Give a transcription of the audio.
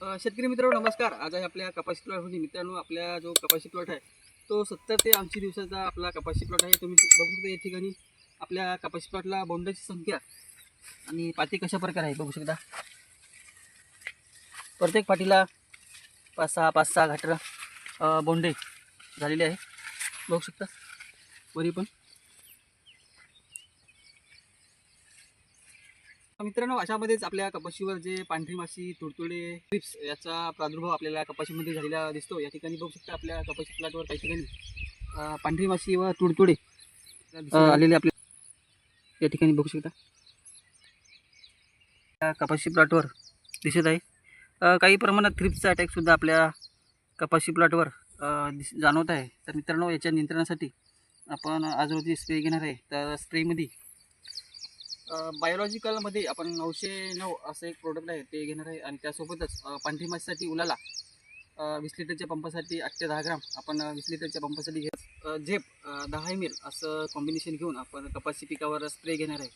शेतकरी मित्रांनो नमस्कार. आज आहे आपल्या कपाशी प्लॉटमध्ये म्हणजे मित्रांनो आपल्या जो कपाशी प्लॉट आहे तो सत्तर ते ऐंशी दिवसाचा आपला कपाशी प्लॉट आहे. तुम्ही बघू शकता या ठिकाणी आपल्या कपाशी प्लॉटला बोंडाची संख्या आणि पाती कशा प्रकारे आहे बघू शकता. प्रत्येक पाठीला पाच सहा पाच सहा घाटर बोंडे झालेले आहे. बघू शकता. वरी पण. मित्रांनो अशामध्येच आपल्या कपाशीवर जे पांढरी माशी तुडतुडे ट्रिप्स याचा प्रादुर्भाव आपल्याला कपाशीमध्ये झालेला दिसतो. या ठिकाणी बघू शकता आपल्या कपाशी प्लॉटवर काही ठिकाणी पांढरी माशी व तुडतुडे आलेले आपल्या या ठिकाणी बघू शकता. या कपाशी प्लॉटवर दिसत आहे. काही प्रमाणात थ्रिप्सचा अटॅकसुद्धा आपल्या कपाशी प्लॉटवर दिस जाणवत आहे. तर मित्रांनो याच्या नियंत्रणासाठी आपण आज रोजी स्प्रे घेणार आहे. तर स्प्रेमध्ये बायोलॉजिकलमध्ये आपण नऊशे नऊ असं एक प्रोडक्ट आहे ते घेणार आहे. आणि त्यासोबतच पांढरी माशीसाठी उलाला वीस लिटरच्या पंपासाठी आठ ते दहा ग्राम आपण वीस लिटरच्या पंपासाठी घेत झेप दहा एम एल असं कॉम्बिनेशन घेऊन आपण कपाशी पिकावर स्प्रे घेणार आहे.